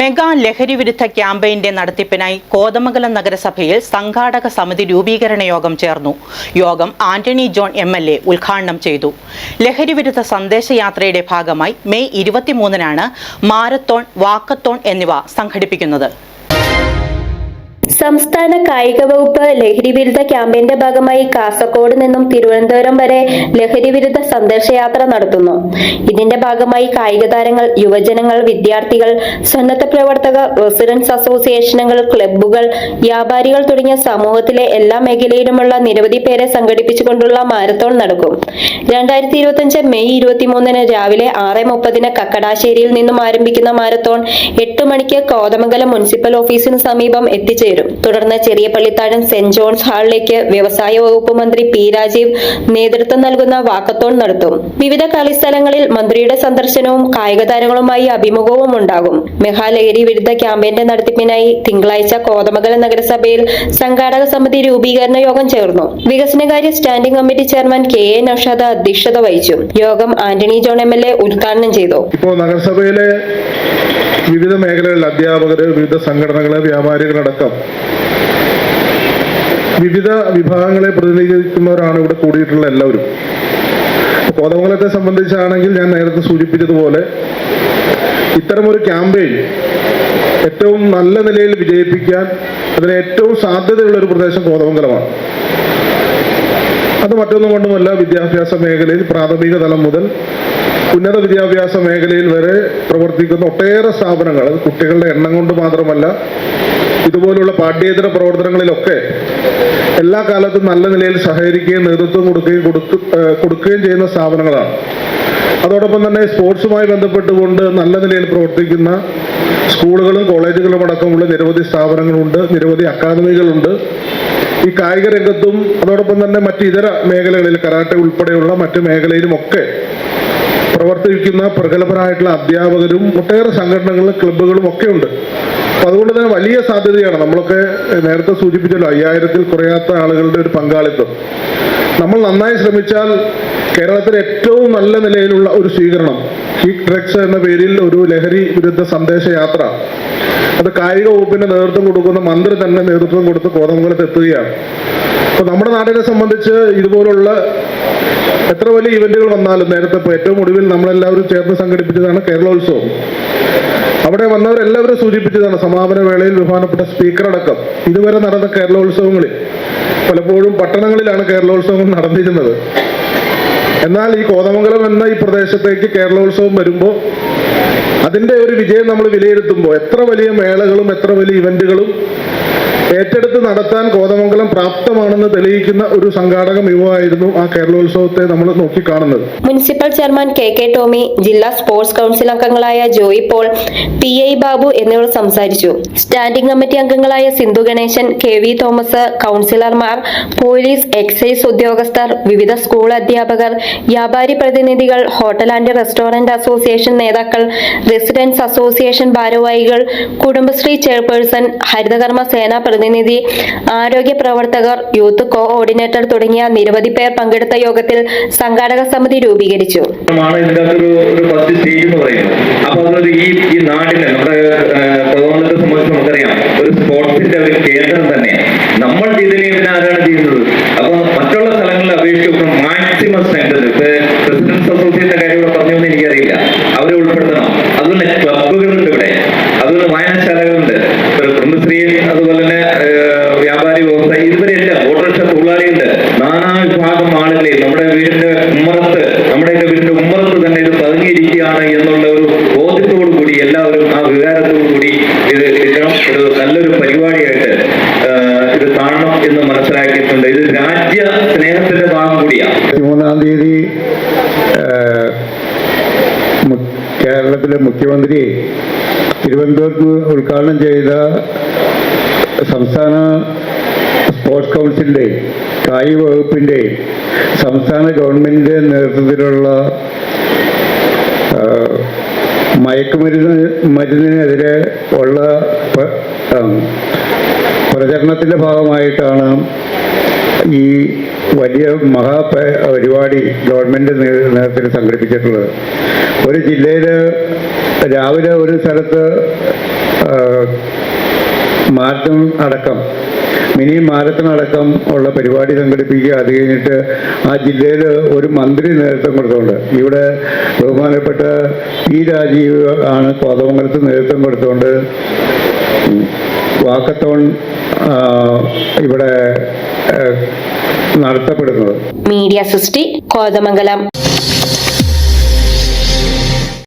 Mega ലഹരി വിരുദ്ധ ക്യാമ്പയിന്റെ നടത്തിപ്പിനായി കോതമംഗലം നഗരസഭയിൽ സംഘാടക സമിതി രൂപീകരണ യോഗം ചേർന്നു. യോഗം Antony John M L A ഉദ്ഘാടനം ചെയ്തു. ലഹരി വിരുദ്ധ സന്ദേശയാത്രയുടെ ഭാഗമായി മെയ് ഇരുപത്തിമൂന്നിനാണ് മാരത്തോൺ വാക്കത്തോൺ എന്നിവ സംഘടിപ്പിക്കുന്നത്. സംസ്ഥാന കായിക വകുപ്പ് ലഹരി വിരുദ്ധ ക്യാമ്പയിന്റെ ഭാഗമായി കാസർഗോഡ് നിന്നും തിരുവനന്തപുരം വരെ ലഹരി വിരുദ്ധ സന്ദേശയാത്ര നടത്തുന്നു. ഇതിന്റെ ഭാഗമായി കായിക താരങ്ങൾ യുവജനങ്ങൾ വിദ്യാർത്ഥികൾ സന്നദ്ധ പ്രവർത്തകർ റെസിഡൻസ് അസോസിയേഷനുകൾ ക്ലബ്ബുകൾ വ്യാപാരികൾ തുടങ്ങിയ സമൂഹത്തിലെ എല്ലാ മേഖലയിലുമുള്ള നിരവധി പേരെ സംഘടിപ്പിച്ചുകൊണ്ടുള്ള മാരത്തോൺ നടക്കും. രണ്ടായിരത്തി ഇരുപത്തിയഞ്ച് മെയ് ഇരുപത്തിമൂന്നിന് രാവിലെ ആറ് മുപ്പതിന് കക്കടാശ്ശേരിയിൽ നിന്നും ആരംഭിക്കുന്ന മാരത്തോൺ എട്ട് മണിക്ക് കോതമംഗലം മുനിസിപ്പൽ ഓഫീസിന് സമീപം എത്തിച്ചേരും. തുടർന്ന് ചെറിയ പള്ളിത്താഴം സെന്റ് ജോൺസ് ഹാളിലേക്ക് വ്യവസായ വകുപ്പ് മന്ത്രി പി രാജീവ് നേതൃത്വം നൽകുന്ന വാക്കത്തോൺ നടത്തും. വിവിധ കളിസ്ഥലങ്ങളിൽ മന്ത്രിയുടെ സന്ദർശനവും കായിക താരങ്ങളുമായി അഭിമുഖവും ഉണ്ടാകും. മെഹാലഹരി വിരുദ്ധ ക്യാമ്പയിന്റെ നടത്തിപ്പിനായി തിങ്കളാഴ്ച കോതമംഗലം നഗരസഭയിൽ സംഘാടക സമിതി രൂപീകരണ യോഗം ചേർന്നു. വികസനകാര്യ standing committee chairman K A Noushad അധ്യക്ഷത വഹിച്ചു. യോഗം Antony John M L A ഉദ്ഘാടനം ചെയ്തു. ഇപ്പോൾ നഗരസഭയിലെ വിവിധ മേഖലകളിൽ അധ്യാപകർ വിവിധ സംഘടനകൾ വ്യാപാരികളടക്കം വിവിധ വിഭാഗങ്ങളെ പ്രതിനിധീകരിക്കുന്നവരാണ് ഇവിടെ കൂടിയിട്ടുള്ള എല്ലാവരും. കോതമംഗലത്തെ സംബന്ധിച്ചാണെങ്കിൽ ഞാൻ നേരത്തെ സൂചിപ്പിച്ചതുപോലെ ഇത്തരമൊരു ക്യാമ്പയിൻ ഏറ്റവും നല്ല നിലയിൽ വിജയിപ്പിക്കാൻ അതിന് ഏറ്റവും സാധ്യതയുള്ള ഒരു പ്രദേശം കോതമംഗലമാണ്. അത് മറ്റൊന്നും കൊണ്ടുമല്ല വിദ്യാഭ്യാസ മേഖലയിൽ പ്രാഥമിക തലം മുതൽ ഉന്നത വിദ്യാഭ്യാസ മേഖലയിൽ വരെ പ്രവർത്തിക്കുന്ന ഒട്ടേറെ സ്ഥാപനങ്ങൾ കുട്ടികളുടെ എണ്ണം കൊണ്ട് മാത്രമല്ല ഇതുപോലുള്ള പാഠ്യേതര പ്രവർത്തനങ്ങളിലൊക്കെ എല്ലാ കാലത്തും നല്ല നിലയിൽ സഹകരിക്കുകയും നേതൃത്വം കൊടുക്കുകയും കൊടുത്തു കൊടുക്കുകയും ചെയ്യുന്ന സ്ഥാപനങ്ങളാണ്. അതോടൊപ്പം തന്നെ സ്പോർട്സുമായി ബന്ധപ്പെട്ടുകൊണ്ട് നല്ല നിലയിൽ പ്രവർത്തിക്കുന്ന സ്കൂളുകളും കോളേജുകളും അടക്കമുള്ള നിരവധി സ്ഥാപനങ്ങളുണ്ട് നിരവധി അക്കാദമികളുണ്ട്. ഈ കായിക രംഗത്തും അതോടൊപ്പം തന്നെ മറ്റ് ഇതര മേഖലകളിൽ കരാട്ടെ ഉൾപ്പെടെയുള്ള മറ്റ് മേഖലയിലുമൊക്കെ പ്രവർത്തിക്കുന്ന പ്രഗത്ഭരായിട്ടുള്ള അധ്യാപകരും ഒട്ടേറെ സംഘടനകളും ക്ലബ്ബുകളും ഒക്കെ ഉണ്ട്. അപ്പൊ അതുകൊണ്ട് തന്നെ വലിയ സാധ്യതയാണ്. നമ്മളൊക്കെ നേരത്തെ സൂചിപ്പിച്ചല്ലോ അയ്യായിരത്തിൽ കുറയാത്ത ആളുകളുടെ ഒരു പങ്കാളിത്തം. നമ്മൾ നന്നായി ശ്രമിച്ചാൽ കേരളത്തിലെ ഏറ്റവും നല്ല നിലയിലുള്ള ഒരു സ്വീകരണം ഹീറ്റ് ഡ്രഗ്സ് എന്ന പേരിൽ ഒരു ലഹരി വിരുദ്ധ സന്ദേശയാത്ര അത് കായിക വകുപ്പിന്റെ നേതൃത്വം കൊടുക്കുന്ന മന്ത്രി തന്നെ നേതൃത്വം കൊടുത്ത് കോതമംഗലത്ത് എത്തുകയാണ്. അപ്പൊ നമ്മുടെ നാടിനെ സംബന്ധിച്ച് ഇതുപോലുള്ള എത്ര വലിയ ഇവന്റുകൾ വന്നാലും നേരത്തെ ഏറ്റവും ഒടുവിൽ നമ്മളെല്ലാവരും ചേർന്ന് സംഘടിപ്പിച്ചതാണ് കേരളോത്സവം. അവിടെ വന്നവരെല്ലാവരും സൂചിപ്പിച്ചതാണ് സമാപന വേളയിൽ ബഹുമാനപ്പെട്ട സ്പീക്കർ അടക്കം. ഇതുവരെ നടന്ന കേരളോത്സവങ്ങളിൽ പലപ്പോഴും പട്ടണങ്ങളിലാണ് കേരളോത്സവം നടന്നിരുന്നത്. എന്നാൽ ഈ കോതമംഗലം എന്ന ഈ പ്രദേശത്തേക്ക് കേരളോത്സവം വരുമ്പോൾ അതിന്റെ ഒരു വിജയം നമ്മൾ വിലയിരുത്തുമ്പോൾ എത്ര വലിയ മേളകളും എത്ര വലിയ ഇവന്റുകളും ഏറ്റെടുത്ത് നടത്താൻ കോതമംഗലം പ്രാപ്തമാണെന്ന് തെളിയിക്കുന്ന ഒരു സംഘാടക മികവായിരുന്നു ആ കേരളോത്സവത്തെ നമ്മൾ നോക്കിക്കാണുന്നത്. Municipal chairman K K Tomy ജില്ലാ സ്പോർട്സ് കൗൺസിൽ അംഗങ്ങളായ ജോയി പോൾ പി ഐ ബാബു എന്നിവർ സംസാരിച്ചു. സ്റ്റാൻഡിംഗ് കമ്മിറ്റി അംഗങ്ങളായ സിന്ധു ഗണേശൻ കെ വി തോമസ് കൗൺസിലർമാർ പോലീസ് എക്സൈസ് ഉദ്യോഗസ്ഥർ വിവിധ സ്കൂൾ അധ്യാപകർ വ്യാപാരി പ്രതിനിധികൾ ഹോട്ടൽ ആൻഡ് റെസ്റ്റോറന്റ് അസോസിയേഷൻ നേതാക്കൾ റെസിഡൻസ് അസോസിയേഷൻ ഭാരവാഹികൾ കുടുംബശ്രീ ചെയർപേഴ്സൺ ഹരിതകർമ്മ സേനാ പ്രതിനിധി ആരോഗ്യ പ്രവർത്തകർ യൂത്ത് കോഓർഡിനേറ്റർ തുടങ്ങിയ നിരവധി പേർ പങ്കെടുത്ത യോഗത്തിൽ സംഘാടക സമിതി രൂപീകരിച്ചു. ഈ നാടിന് നമ്മുടെ ഓട്ടോറിക്ഷ നാനാവിഭാഗം നാനാ വിഭാഗം ആളുകളെ നമ്മുടെ വീടിന്റെ ഉമ്മറത്ത് നമ്മുടെ വീടിന്റെ ഉമ്മറത്ത് തന്നെ ഇത് പതുങ്ങിയിരിക്കുകയാണ് എന്നുള്ള ഒരു ബോധ്യത്തോടു കൂടി എല്ലാവരും ആ വികാരത്തോടു കൂടി ഇത് ഒരു നല്ലൊരു പരിപാടിയായിട്ട് ഇത് കാണണം എന്ന് മനസ്സിലാക്കിയിട്ടുണ്ട്. ഇത് രാജ്യ സ്നേഹത്തിന്റെ ഭാഗം കൂടിയാണ്. മൂന്നാം തീയതി കേരളത്തിലെ മുഖ്യമന്ത്രി തിരുവനന്തപുരത്ത് ഉദ്ഘാടനം ചെയ്ത സംസ്ഥാന സ്പോർട്സ് കൗൺസിലിന്റെ കായിക വകുപ്പിന്റെ സംസ്ഥാന ഗവൺമെന്റിന്റെ നേതൃത്വത്തിലുള്ള മയക്കുമരുന്ന് മരുന്നിനെതിരെ ഉള്ള പ്രചരണത്തിന്റെ ഭാഗമായിട്ടാണ് ഈ വലിയ മഹാ പരിപാടി ഗവൺമെന്റ് നേതൃത്വത്തിൽ സംഘടിപ്പിച്ചിട്ടുള്ളത്. ഒരു ജില്ലയിൽ രാവിലെ ഒരു സ്ഥലത്ത് മാറ്റം അടക്കം മിനി മാരത്തൺ അടക്കം ഉള്ള പരിപാടി സംഘടിപ്പിക്കുക അത് കഴിഞ്ഞിട്ട് ആ ജില്ലയിൽ ഒരു മന്ത്രി നേതൃത്വം കൊടുത്തുകൊണ്ട് ഇവിടെ ബഹുമാനപ്പെട്ട പി രാജീവ് ആണ് കോതമംഗലത്ത് നേതൃത്വം കൊടുത്തുകൊണ്ട് വാക്കത്തോൺ ഇവിടെ നടത്തപ്പെടുന്നത്. മീഡിയ സൃഷ്ടി കോതമംഗലം.